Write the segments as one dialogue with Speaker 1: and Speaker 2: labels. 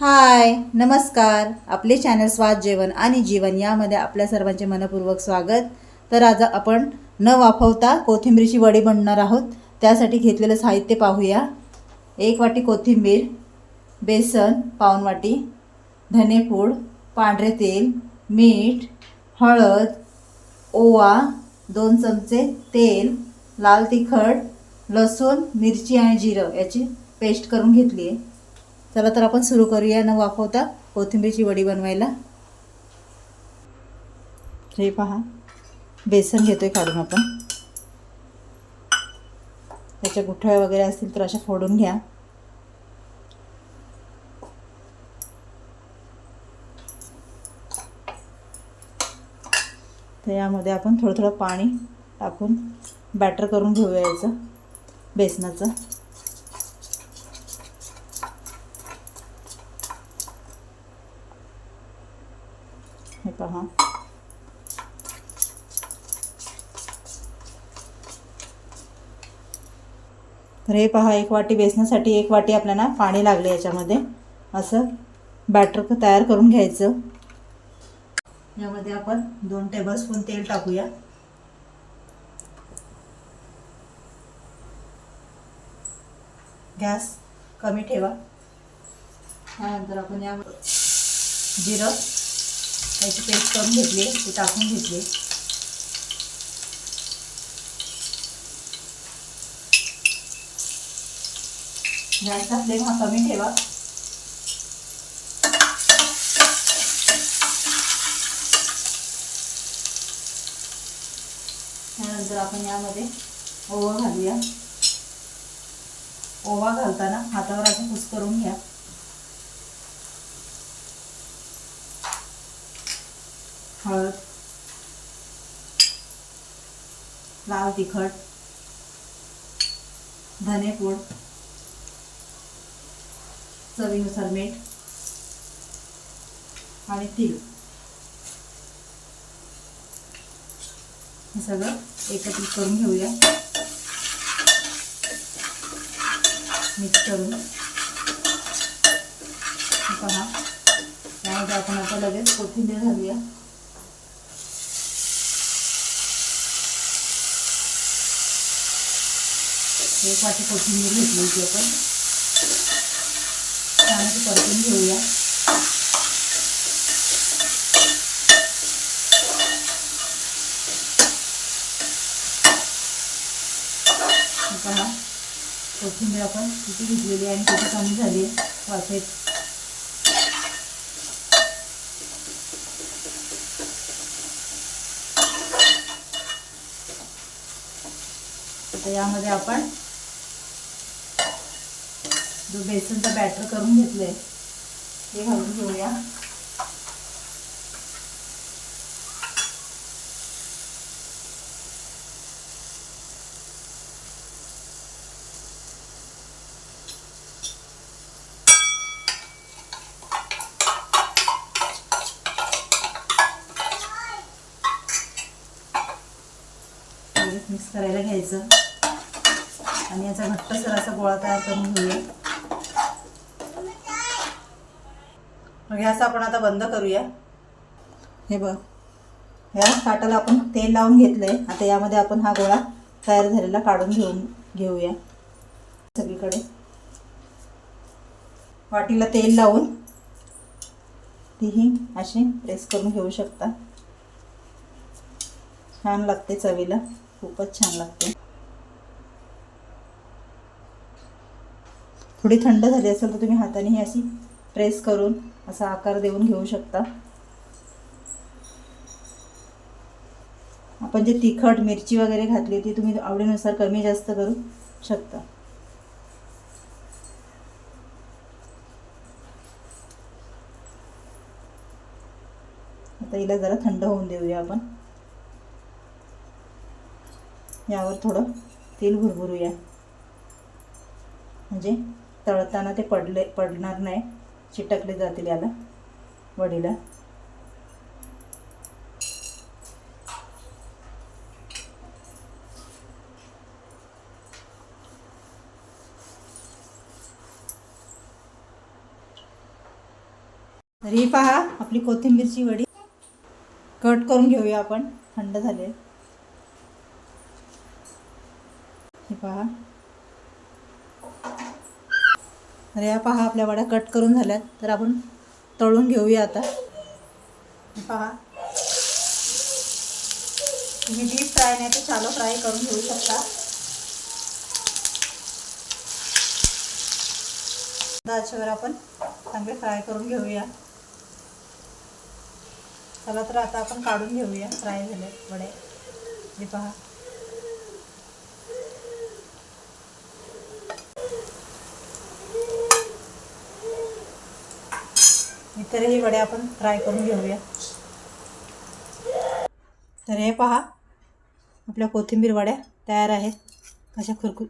Speaker 1: हाय नमस्कार. आपले चॅनल स्वाद जेवण आणि जीवन यामध्ये आपल्या सर्वांचे मनपूर्वक स्वागत. तर आज आपण न वाफवता कोथिंबीरची वडी बनणार आहोत. त्यासाठी घेतलेलं साहित्य पाहूया. एक वाटी कोथिंबीर बेसन पाऊण वाटी धनेपूड पांढरे तेल मीठ हळद ओवा दोन चमचे तेल लाल तिखट लसूण मिरची आणि जिरं याची पेस्ट करून घेतली आहे चला तर आपण सुरू करूया न वाफवता कोथिंबीरची वडी बनवायला. हे पहा बेसन घेतो आहे काढून आपण. त्याच्या गुठळ्या वगैरे असतील तर अशा फोडून घ्या. तर यामध्ये आपण थोडं थोडं पाणी टाकून बॅटर करून घेऊया याचं बेसनाचं. हे पहा. तर हे पहा एक वाटी बेसनासाठी एक वाटी आपल्याला पाणी लागले याच्यामध्ये. असं बॅटर तयार करून घ्यायचं. यामध्ये आपण दोन टेबलस्पून तेल टाकूया. गॅस कमी ठेवा. त्यानंतर आपण या जिरं त्याची पेस्ट करून घेतली ती टाकून घेतली. गॅसचा फ्लेम हा कमी ठेवा. त्यानंतर आपण यामध्ये ओवा घालूया. ओवा घालताना हातावर असं कुस करून घ्या. हळद लाल तिखट धनेपूड चवीनुसार मीठ आणि तीळ. हे सगळं एकत्रित करून घेऊया. मिक्स करून. पहा. त्यामध्ये आपण आता लगेच कोथिंबीर घालूया. एक वाटी कोथिंबीर घेतली होती आपण. छान परतून घेऊया. पहा कोथिंबीर आपण किती घेतलेली आहे आणि किती कमी झाली वाफेत. यामध्ये आपण जो बेसनचा बॅटर करून घेतलंय ते घालून घेऊया. मिक्स करायला घ्यायचं. आणि याचा घट्टसर असा गोळा तयार करून घेऊया. गॅस आपण आता बंद करूया. हे बघ. या ताटाला आपण तेल लावून घेतलंय. आता यामध्ये आपण हा गोळा तयार झालेला काढून घेऊन घेऊया. सगळीकडे. वाटीला तेल लावून तीही अशी प्रेस करून घेऊ शकता. छान लागते चवीला. खूपच छान लागते. थोडी थंड झाली असेल तर तुम्ही हाताने ही अशी प्रेस करून असा आकार देऊन घेऊ शकता. आपण जे तिखट मिरची वगैरे घातली ती तुम्ही आवडीनुसार कमी जास्त करू शकता. आता हिला जरा थंड होऊन देऊया आपण. यावर थोडं तेल भुरभुरूया. म्हणजे तळताना ते पडले पडणार नाही. चिटकले जातील याला वडीला. तर ही पहा आपली कोथिंबीरची वडी. कट करून घेऊया आपण थंड झाले हे पहा. तर या पहा आपल्या वड्या कट करून झाल्यात. तर आपण तळून घेऊया आता. पहा. तुम्ही डीप फ्राय नाही तर चालो फ्राय करून घेऊ शकता. दाच्यावर आपण चांगले फ्राय करून घेऊया. चला तर आता आपण काढून घेऊया फ्राय झाले वडे. हे पहा. तर हे वडे आपण फ्राय करून घेऊया. तर हे पहा आपल्या कोथिंबीर वड्या तयार आहेत. अशा कुरकुर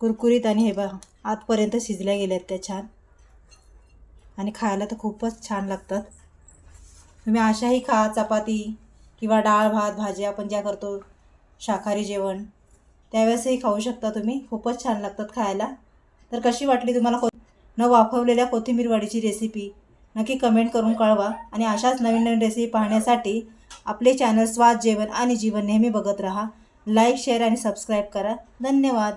Speaker 1: कुरकुरीत आणि हे पहा आतपर्यंत शिजल्या गेल्या आहेत त्या छान. आणि खायला तर खूपच छान लागतात. तुम्ही अशाही खा चपाती किंवा डाळ भात भाजी आपण ज्या करतो शाकाहारी जेवण त्यावेळेसही खाऊ शकता तुम्ही. खूपच छान लागतात खायला. तर कशी वाटली तुम्हाला न वाफवलेल्या कोथिंबीरवडीची रेसिपी नक्की कमेंट करून कळवा आणि अशाच नवीन नवीन रेसिपी पाहण्यासाठी आपले चॅनल स्वाद जेवण आणि जीवन नेहमी बघत राहा. लाईक शेअर आणि सबस्क्राईब करा. धन्यवाद.